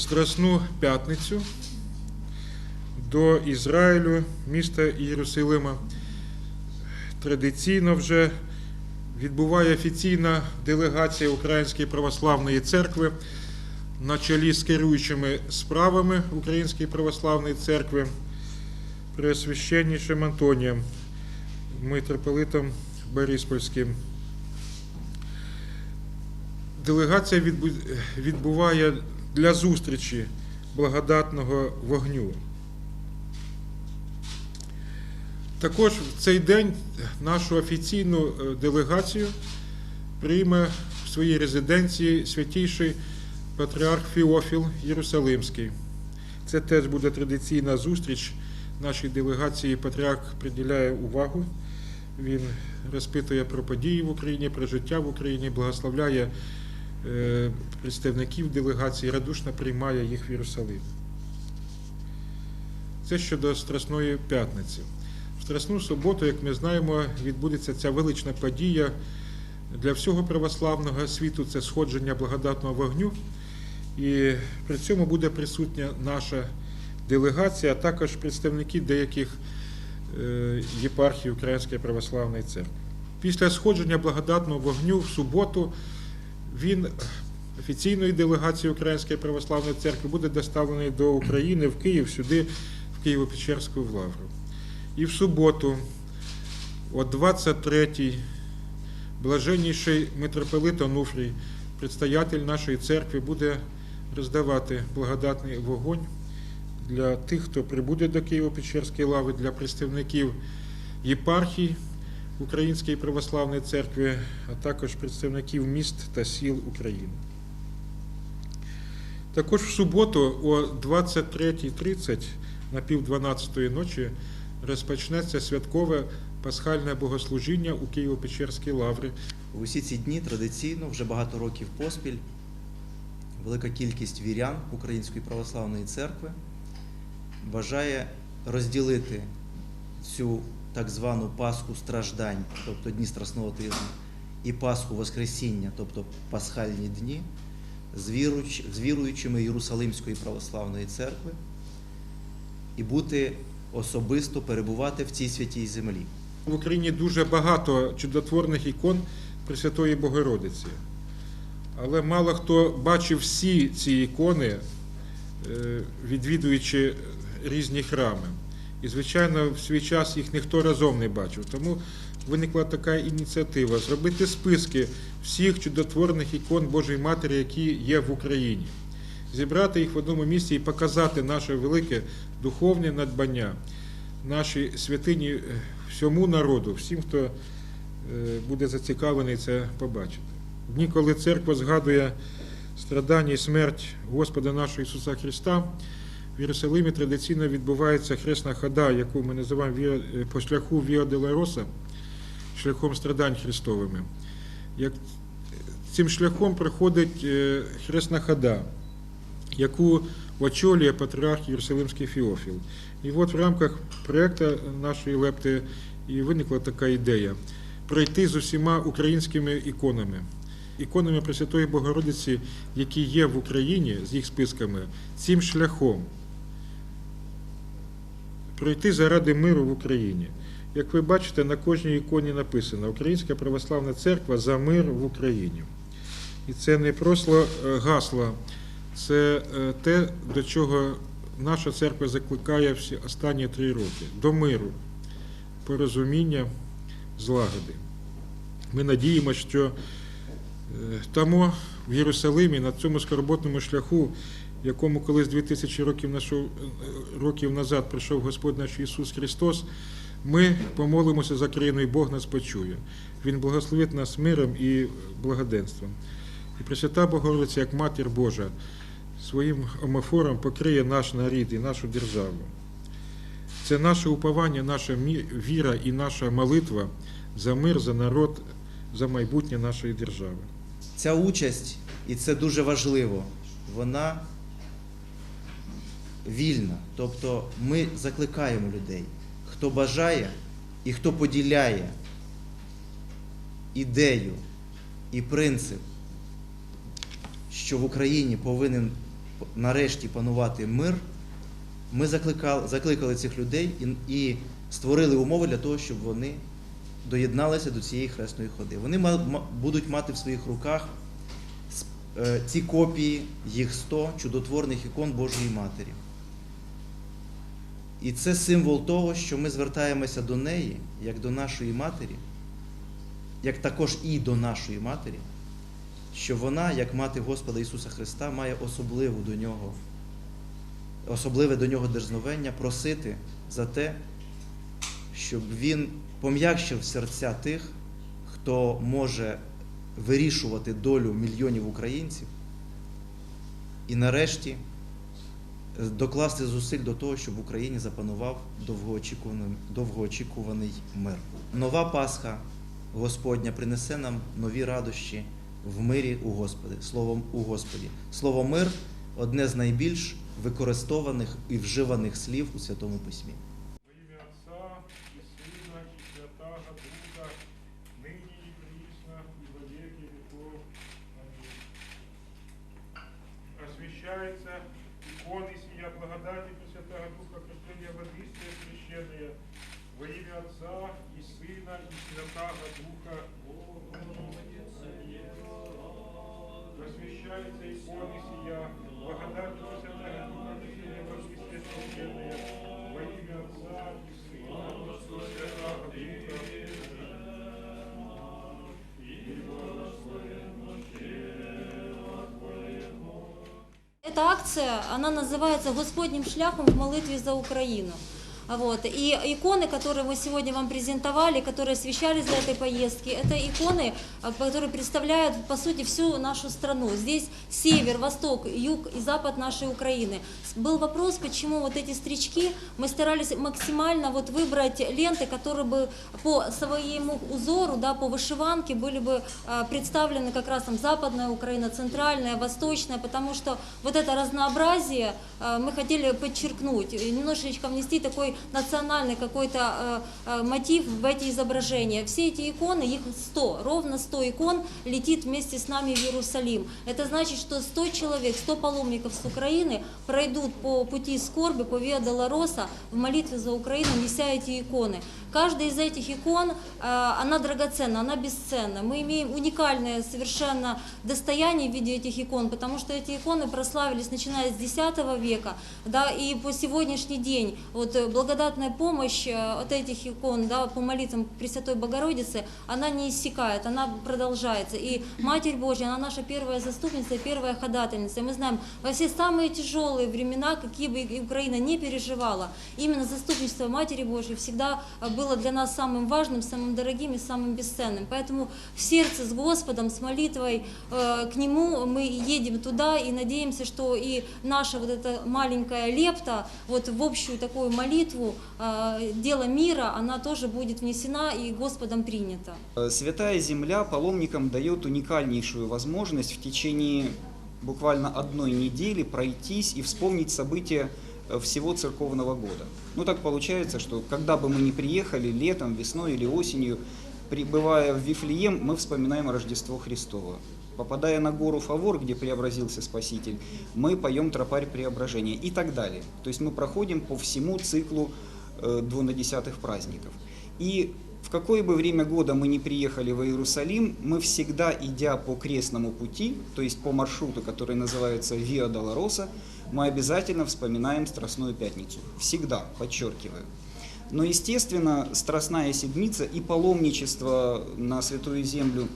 Страсну п'ятницю до Ізраїлю, міста Єрусалима. Традиційно вже відбуває офіційна делегація Української православної церкви на чолі з керуючими справами Української православної церкви Преосвященнішим Антонієм, митрополитом Бориспольським. Делегація відбу- відбуває для зустрічі благодатного вогню. Також в цей день нашу офіційну е, делегацію прийме в своїй резиденції святійший патріарх Фіофіл Єрусалимський. Це теж буде традиційна зустріч нашій делегації. Патріарх приділяє увагу. Він розпитує про події в Україні, про життя в Україні, благословляє представників делегації, радушно приймає їх в Єрусалим. Це щодо Страсної п'ятниці. В Страсну суботу, як ми знаємо, відбудеться ця велична подія для всього православного світу це сходження благодатного вогню. І при цьому буде присутня наша делегація, а також представники деяких е, єпархій Української православної церкви. Після сходження благодатного вогню в суботу він офіційної делегації Української православної церкви буде доставлений до України в Київ, сюди, в Києво-Печерську лавру. І в суботу, о 23-й, блаженніший митрополит Онуфрій, предстоятель нашої церкви, буде роздавати благодатний вогонь для тих, хто прибуде до Києво-Печерської лави, для представників єпархій Української православної церкви, а також представників міст та сіл України. Також в суботу о 23.30 на пів 12 ночі розпочнеться святкове пасхальне богослужіння у Києво-Печерській лаврі. Усі ці дні традиційно вже багато років поспіль велика кількість вірян Української православної церкви бажає розділити цю так звану Пасху страждань, тобто дні Страсного тижня, і Пасху Воскресіння, тобто пасхальні дні, з віруючими Єрусалимської православної церкви і бути особисто перебувати в цій святій землі. В Україні дуже багато чудотворних ікон Пресвятої Богородиці. Але мало хто бачив всі ці ікони, е, відвідуючи різні храми. І, звичайно, в свій час їх ніхто разом не бачив. Тому виникла така ініціатива зробити списки всіх чудотворних ікон Божої Матері, які є в Україні, зібрати їх в одному місці і показати наше велике духовне надбання, наші святині е, всьому народу, всім, хто е, буде зацікавлений це побачити. В дні, коли церква згадує страдання і смерть Господа нашого Ісуса Христа, в Єрусалимі традиційно відбувається хресна хода, яку ми називаємо Віа- по шляху Віа Делароса, шляхом страдань Христовими. Як цим шляхом проходить е, хресна хода, яку очолює патріарх Єрусалимський Фіофіл. І от в рамках проєкту нашої лепти і виникла така ідея пройти з усіма українськими іконами. Іконами Пресвятої Богородиці, які є в Україні з їх списками, цим шляхом пройти заради миру в Україні. Як ви бачите, на кожній іконі написано Українська православна церква за мир в Україні. І це не просто е, гасло, це е, те, до чого наша церква закликає всі останні три роки до миру, порозуміння, злагоди. Ми надіємося, що е, тому в Єрусалимі, на цьому скорботному шляху, якому колись 2000 років, років назад прийшов Господь наш Ісус Христос, ми помолимося за країну, і Бог нас почує. Він благословить нас миром і благоденством. І Пресвята Богородиця, як Матір Божа, своїм омофором покриє наш нарід і нашу державу. Це наше уповання, наша віра і наша молитва за мир, за народ, за майбутнє нашої держави. Ця участь, і це дуже важливо, вона вільна. Тобто ми закликаємо людей, хто бажає і хто поділяє ідею і принцип, що в Україні повинен нарешті панувати мир, ми закликали, закликали цих людей і, і створили умови для того, щоб вони доєдналися до цієї хресної ходи. Вони ма- будуть мати в своїх руках е, ці копії, їх 100 чудотворних ікон Божої Матері. І це символ того, що ми звертаємося до неї, як до нашої матері, як також і до нашої матері, що вона, як мати Господа Ісуса Христа, має особливу до нього, особливе до нього дерзновення просити за те, щоб він пом'якшив серця тих, хто може вирішувати долю мільйонів українців, і нарешті докласти зусиль до того, щоб в Україні запанував довгоочікуваний, довгоочікуваний мир. Нова Пасха Господня принесе нам нові радощі в мирі у Господи, словом у Господі. Слово мир одне з найбільш використованих і вживаних слів у Святому Письмі. Во ім'я Отця і Сина, і Святого Духа, нині і присно, і во веки веков. Амінь. Освящается иконы сия благодати Пресвятого Духа, крещения водистые священные, во имя Отца и Сына и Святого Духа. Акция, она называется «Господним шляхом в молитве за Украину». Вот. И иконы, которые мы сегодня вам презентовали, которые освещались для этой поездки, это иконы, а, которые представляют, по сути, всю нашу страну. Здесь север, восток, юг и запад нашей Украины. Был вопрос, почему вот эти стрички, мы старались максимально вот выбрать ленты, которые бы по своему узору, да, по вышиванке были бы а, представлены как раз там западная Украина, центральная, восточная, потому что вот это разнообразие а, мы хотели подчеркнуть, немножечко внести такой национальный какой-то а, а, мотив в эти изображения. Все эти иконы, их 100, ровно 100 икон летит вместе с нами в Иерусалим. Это значит, что 100 человек, 100 паломников с Украины пройдут по пути скорби, по Виа Долороса в молитве за Украину, неся эти иконы. Каждая из этих икон, а, она драгоценна, она бесценна. Мы имеем уникальное совершенно достояние в виде этих икон, потому что эти иконы прославились начиная с X века, да, и по сегодняшний день. Вот э, благодатная помощь э, от этих икон, да, по молитвам Пресвятой Богородицы, она не иссякает, она продолжается. И Матерь Божья, она наша первая заступница, и первая ходательница. И мы знаем, во все самые тяжелые времена, какие бы и Украина не переживала, именно заступничество Матери Божьей всегда а, было для нас самым важным, самым дорогим и самым бесценным. Поэтому в сердце с Господом, с молитвой э, к Нему мы едем туда и надеемся, что и наша вот эта маленькая лепта вот в общую такую молитву, э, дело мира, она тоже будет внесена и Господом принята. Э, Святая Земля паломникам дает уникальнейшую возможность в течение буквально одной недели пройтись и вспомнить события всего церковного года. Ну так получается, что когда бы мы ни приехали, летом, весной или осенью, прибывая в Вифлеем, мы вспоминаем Рождество Христово. Попадая на гору Фавор, где преобразился Спаситель, мы поем тропарь преображения и так далее. То есть мы проходим по всему циклу э, двунадесятых праздников. И в какое бы время года мы не приехали в Иерусалим, мы всегда, идя по крестному пути, то есть по маршруту, который называется Виа Долороса, мы обязательно вспоминаем Страстную Пятницу. Всегда, подчеркиваю. Но, естественно, Страстная Седмица и паломничество на Святую Землю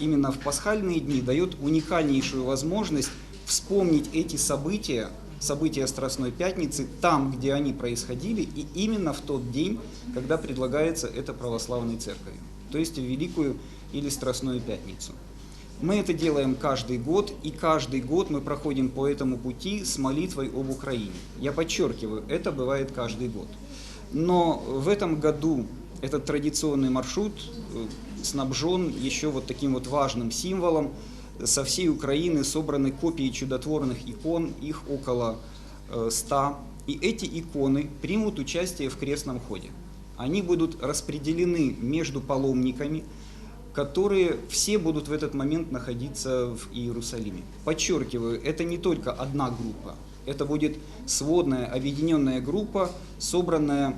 именно в пасхальные дни дает уникальнейшую возможность вспомнить эти события, события Страстной Пятницы, там, где они происходили, и именно в тот день, когда предлагается это православной церковью, то есть в Великую или Страстную Пятницу. Мы это делаем каждый год, и каждый год мы проходим по этому пути с молитвой об Украине. Я подчеркиваю, это бывает каждый год. Но в этом году этот традиционный маршрут э, снабжен еще вот таким вот важным символом. Со всей Украины собраны копии чудотворных икон, их около э, 100. И эти иконы примут участие в крестном ходе. Они будут распределены между паломниками, которые все будут в этот момент находиться в Иерусалиме. Подчеркиваю, это не только одна группа, это будет сводная, объединенная группа, собранная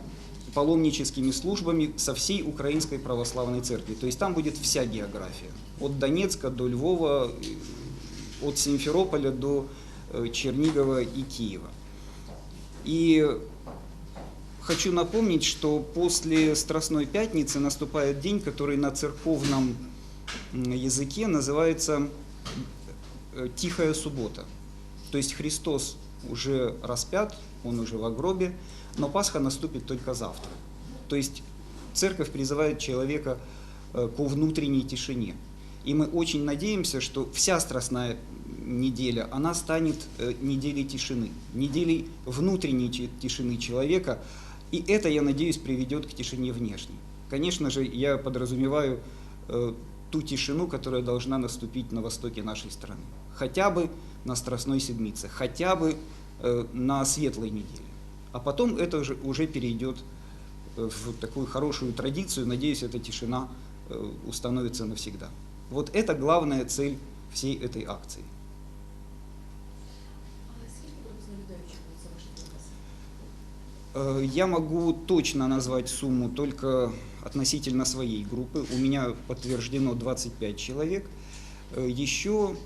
паломническими службами со всей Украинской Православной Церкви. То есть там будет вся география. От Донецка до Львова, от Симферополя до э, Чернигова и Киева. И хочу напомнить, что после Страстной Пятницы наступает день, который на церковном языке называется э, Тихая Суббота. То есть Христос уже распят, Он уже в гробе, но Пасха наступит только завтра. То есть церковь призывает человека э, ко внутренней тишине. И мы очень надеемся, что вся страстная неделя, она станет э, неделей тишины, неделей внутренней тишины человека. И это, я надеюсь, приведет к тишине внешней. Конечно же, я подразумеваю э, ту тишину, которая должна наступить на востоке нашей страны. Хотя бы на Страстной Седмице, хотя бы э, на Светлой неделе. А потом это уже, уже перейдет э, в такую хорошую традицию. Надеюсь, эта тишина э, установится навсегда. Вот это главная цель всей этой акции. Я могу точно назвать сумму только относительно своей группы. У меня подтверждено 25 человек. Э, Еще,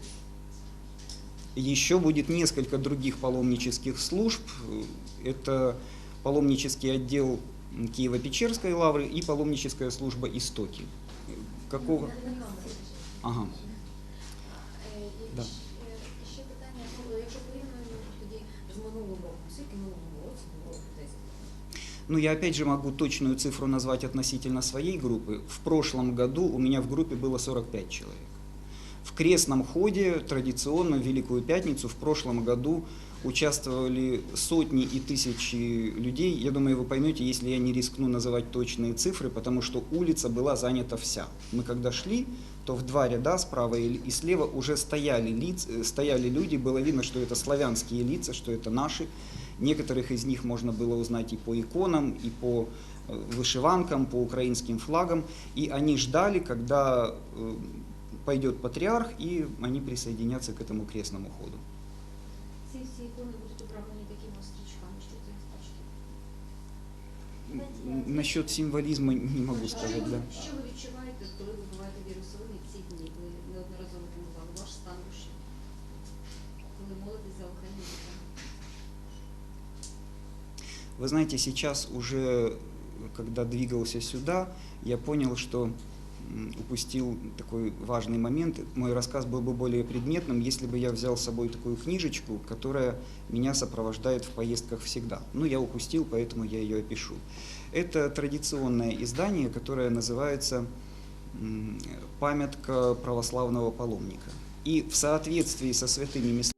еще будет несколько других паломнических служб. Э, Это паломнический отдел Киево-Печерской лавры и паломническая служба «Истоки». Э, Какого? Ага. Ну, я опять же могу точную цифру назвать относительно своей группы. В прошлом году у меня в группе было 45 человек. В крестном ходе традиционно в Великую Пятницу в прошлом году участвовали сотни и тысячи людей. Я думаю, вы поймете, если я не рискну называть точные цифры, потому что улица была занята вся. Мы когда шли, то в два ряда справа и слева уже стояли, лиц, э, стояли люди, было видно, что это славянские лица, что это наши. Некоторых из них можно было узнать и по иконам, и по э, вышиванкам, по украинским флагам. И они ждали, когда э, пойдет патриарх, и они присоединятся к этому крестному ходу. Ці всі ікони будуть обрамлені такими стрічками, що це стрічки. Н- Насчет символизма не могу сказать, що, да. ви, що ви відчуваєте, коли ви буваєте в Єрусалимі ці дні? Ви неодноразово коментували ваш стан душі, коли молитесь за Україну. Вы знаете, сейчас уже, когда двигался сюда, я понял, что упустил такой важный момент. Мой рассказ был бы более предметным, если бы я взял с собой такую книжечку, которая меня сопровождает в поездках всегда. Ну, я упустил, поэтому я ее опишу. Это традиционное издание, которое называется «Памятка православного паломника». И в соответствии со святыми местами